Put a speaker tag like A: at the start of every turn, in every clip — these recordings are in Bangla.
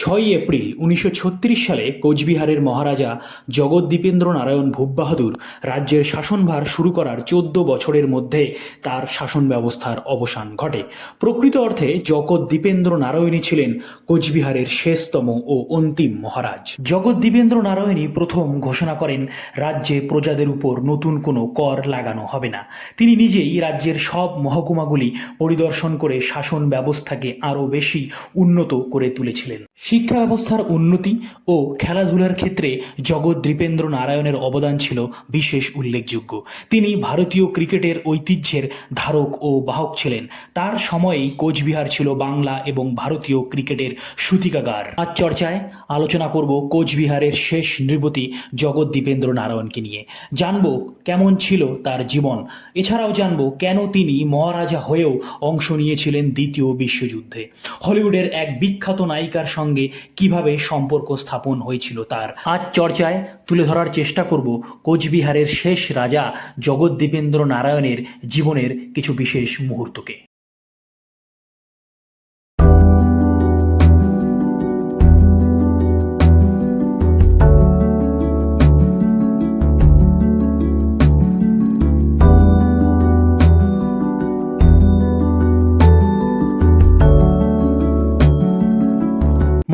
A: ছয়ই এপ্রিল উনিশশো ছত্রিশ সালে কোচবিহারের মহারাজা জগদ্দীপেন্দ্র নারায়ণ ভূপ বাহাদুর রাজ্যের শাসনভার শুরু করার চোদ্দ বছরের মধ্যে তার শাসন ব্যবস্থার অবসান ঘটে। প্রকৃত অর্থে জগৎ জগদ্দীপেন্দ্র নারায়ণী ছিলেন কোচবিহারের শেষতম ও অন্তিম মহারাজ। জগৎ জগদ্দীপেন্দ্র নারায়ণী প্রথম ঘোষণা করেন, রাজ্যে প্রজাদের উপর নতুন কোনো কর লাগানো হবে না। তিনি নিজেই রাজ্যের সব মহকুমাগুলি পরিদর্শন করে শাসন ব্যবস্থাকে আরও বেশি উন্নত করে তুলেছিলেন। শিক্ষা ব্যবস্থার উন্নতি ও খেলাধুলার ক্ষেত্রে জগৎ দ্বীপেন্দ্র নারায়ণের অবদান ছিল বিশেষ উল্লেখযোগ্য। তিনি ভারতীয় ক্রিকেটের ঐতিহ্যের ধারক ও বাহক ছিলেন। তার সময়েই কোচবিহার ছিল বাংলা এবং ভারতীয় ক্রিকেটের সূতিকাগার। আজ চর্চায় আলোচনা করব কোচবিহারের শেষ নৃপতি জগৎ দ্বীপেন্দ্র নারায়ণকে নিয়ে। জানব কেমন ছিল তার জীবন। এছাড়াও জানব কেন তিনি মহারাজা হয়েও অংশ নিয়েছিলেন দ্বিতীয় বিশ্বযুদ্ধে। হলিউডের এক বিখ্যাত নায়িকার সঙ্গে কীভাবে সম্পর্ক স্থাপন হয়েছিল তার। আজ চর্চায় তুলে ধরার চেষ্টা করব কোচবিহারের শেষ রাজা জগদ্দীপেন্দ্র নারায়ণের জীবনের কিছু বিশেষ মুহূর্তকে।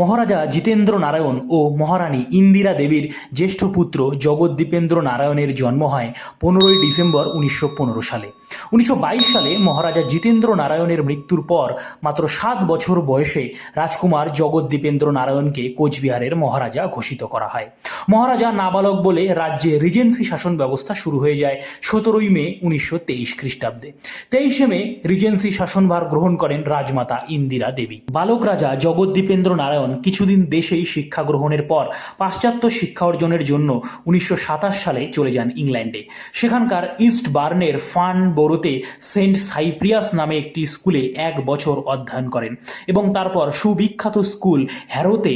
A: মহান মহারাজা জিতেন্দ্র নারায়ণ ও মহারানী ইন্দিরা দেবীর জ্যেষ্ঠ পুত্র জগদ্দীপেন্দ্র নারায়ণের জন্ম হয় পনেরোই ডিসেম্বর উনিশশো সালে। উনিশশো বাইশ সালে মহারাজা জিতেন্দ্র নারায়ণের মৃত্যুর পর মাত্র সাত বছর বয়সে রাজকুমার জগদ্দীপেন্দ্র নারায়ণকে কোচবিহারের মহারাজা ঘোষিত করা হয়। মহারাজা নাবালক বলে রাজ্যে রিজেন্সি শাসন ব্যবস্থা শুরু হয়ে যায় সতেরোই মে উনিশশো তেইশ খ্রিস্টাব্দে। তেইশে মে রিজেন্সি শাসনভার গ্রহণ করেন রাজমাতা ইন্দিরা দেবী। বালক রাজা জগদ্দীপেন্দ্র নারায়ণ কিছুদিন দেশেই শিক্ষা গ্রহণের পর পাশ্চাত্য শিক্ষা অর্জনের জন্য উনিশশো সাতাশ সালে চলে যান ইংল্যান্ডে। সেখানকার ইস্ট বার্নের ফান বোরোতে সেন্ট সাইপ্রিয়াস নামে একটি স্কুলে এক বছর অধ্যয়ন করেন এবং তারপর সুবিখ্যাত স্কুল হ্যারোতে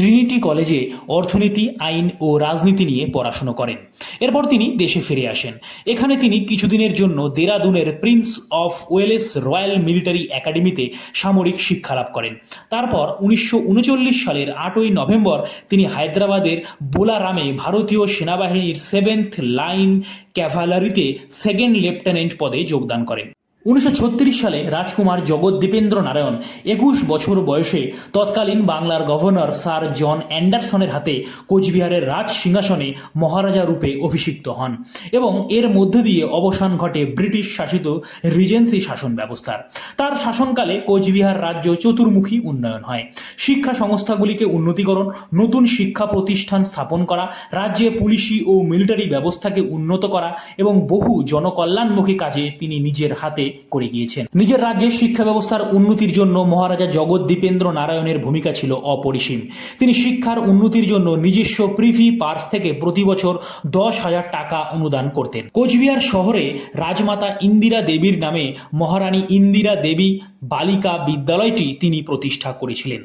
A: ট্রিনিটি কলেজে অর্থনীতি, আইন ও রাজনীতি নিয়ে পড়াশুনো করেন। এরপর তিনি দেশে ফিরে আসেন। এখানে তিনি কিছুদিনের জন্য দেরাদুনের Prince of Wales Royal Military একাডেমিতে সামরিক শিক্ষা লাভ করেন। তারপর উনিশশো উনচল্লিশ সালের আটই নভেম্বর তিনি হায়দ্রাবাদের বোলারামে ভারতীয় সেনাবাহিনীর সেভেন্থ লাইন ক্যাভালারিতে সেকেন্ড লেফটেন্যান্ট পদে যোগদান করেন। উনিশশো ছত্রিশ সালে রাজকুমার জগদ্দীপেন্দ্র নারায়ণ একুশ বছর বয়সে তৎকালীন বাংলার গভর্নর স্যার জন অ্যান্ডারসনের হাতে কোচবিহারের রাজ সিংহাসনে মহারাজা রূপে অভিষিক্ত হন এবং এর মধ্য দিয়ে অবসান ঘটে ব্রিটিশ শাসিত রিজেন্সি শাসন ব্যবস্থার। তার শাসনকালে কোচবিহার রাজ্য চতুর্মুখী উন্নয়ন হয়। শিক্ষা সংস্থাগুলিকে উন্নতিকরণ, নতুন শিক্ষা প্রতিষ্ঠান স্থাপন করা, রাজ্যে পুলিশি ও মিলিটারি ব্যবস্থাকে উন্নত করা এবং বহু জনকল্যাণমুখী কাজে তিনি নিজের হাতে করে গিয়েছেন। নিজের রাজ্যের শিক্ষা ব্যবস্থার উন্নতির জন্য মহারাজা জগৎ দীপেন্দ্র নারায়ণের ভূমিকা ছিল অপরিসীম। তিনি শিক্ষার উন্নতির জন্য নিজস্ব প্রিভি পার্স থেকে প্রতি বছর দশ হাজার টাকা অনুদান করতেন। কোচবিহার শহরে রাজমাতা ইন্দিরা দেবীর নামে মহারানী ইন্দিরা দেবী বালিকা বিদ্যালয়টি তিনি প্রতিষ্ঠা করেছিলেন।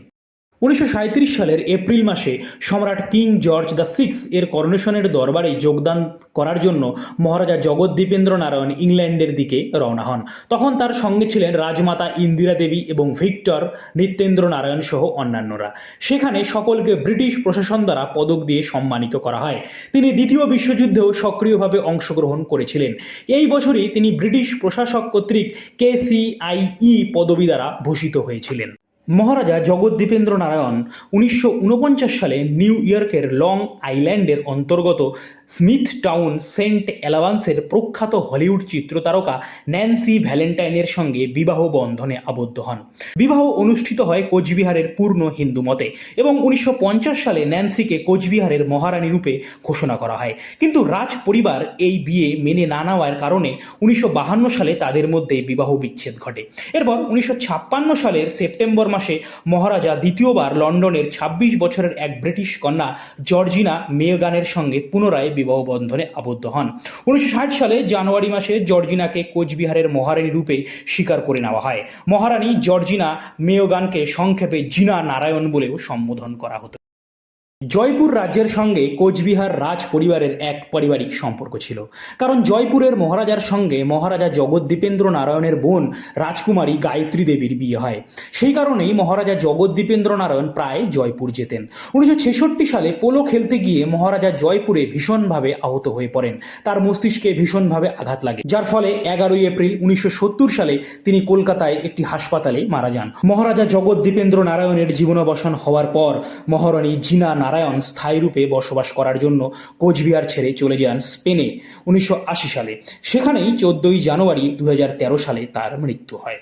A: উনিশশো সাঁইত্রিশ সালের এপ্রিল মাসে সম্রাট কিং জর্জ দ্য সিক্স এর করোনেশনের দরবারে যোগদান করার জন্য মহারাজা জগদ্দীপেন্দ্র নারায়ণ ইংল্যান্ডের দিকে রওনা হন। তখন তার সঙ্গে ছিলেন রাজমাতা ইন্দিরা দেবী এবং ভিক্টর নিত্যেন্দ্র নারায়ণ সহ অন্যান্যরা। সেখানে সকলকে ব্রিটিশ প্রশাসন দ্বারা পদক দিয়ে সম্মানিত করা হয়। তিনি দ্বিতীয় বিশ্বযুদ্ধেও সক্রিয়ভাবে অংশগ্রহণ করেছিলেন। এই বছরই তিনি ব্রিটিশ প্রশাসক কর্তৃক কেসিআইই পদবি দ্বারা ভূষিত হয়েছিলেন। মহারাজা জগদ্দীপেন্দ্র নারায়ণ উনিশশো ঊনপঞ্চাশ সালে নিউ ইয়র্কের লং আইল্যান্ডের অন্তর্গত স্মিথ টাউন সেন্ট অ্যালাভান্সের প্রখ্যাত হলিউড চিত্রতারকা ন্যান্সি ভ্যালেন্টাইনের সঙ্গে বিবাহ বন্ধনে আবদ্ধ হন। বিবাহ অনুষ্ঠিত হয় কোচবিহারের পূর্ণ হিন্দু মতে এবং উনিশশো পঞ্চাশ সালে ন্যান্সিকে কোচবিহারের মহারানী রূপে ঘোষণা করা হয়। কিন্তু রাজ পরিবার এই বিয়ে মেনে না নেওয়ার কারণে উনিশশো সালে তাদের মধ্যে বিবাহ বিচ্ছেদ ঘটে। এরপর উনিশশো ছাপ্পান্ন সালের সেপ্টেম্বর মাসে মহারাজা দ্বিতীয়বার লন্ডনের ২৬ বছরের এক ব্রিটিশ কন্যা জর্জিনা মেয়গানের সঙ্গে পুনরায় বিবাহ বন্ধনে আবদ্ধ হন। উনিশশো ষাট সালে জানুয়ারি মাসে জর্জিনাকে কোচবিহারের মহারানী রূপে স্বীকার করে নেওয়া হয়। মহারানী জর্জিনা মেয়গানকে সংক্ষেপে জিনা নারায়ণ বলেও সম্বোধন করা হতো। জয়পুর রাজ্যের সঙ্গে কোচবিহার রাজ পরিবারের এক পারিবারিক সম্পর্ক ছিল। কারণ জয়পুরের মহারাজার সঙ্গে মহারাজা জগদ্দীপেন্দ্র নারায়ণের বোন রাজকুমারী গায়ত্রী দেবীর বিয়ে হয়। সেই কারণেই মহারাজা জগদ্দীপেন্দ্র নারায়ণ প্রায় জয়পুর যেতেন। উনিশশো ছেষট্টি সালে পোলো খেলতে গিয়ে মহারাজা জয়পুরে ভীষণভাবে আহত হয়ে পড়েন। তার মস্তিষ্কে ভীষণভাবে আঘাত লাগে। যার ফলে এগারোই এপ্রিল উনিশশো সত্তর সালে তিনি কলকাতায় একটি হাসপাতালে মারা যান। মহারাজা জগদ্দীপেন্দ্র নারায়ণের জীবনাবসান হওয়ার পর মহারানী জিনা নারায়ণ স্থায়ী রূপে বসবাস করার জন্য কোচবিহার ছেড়ে চলে যান স্পেনে, উনিশশো আশি সালে। সেখানেই চোদ্দই জানুয়ারি দুই হাজার তেরো সালে তার মৃত্যু হয়।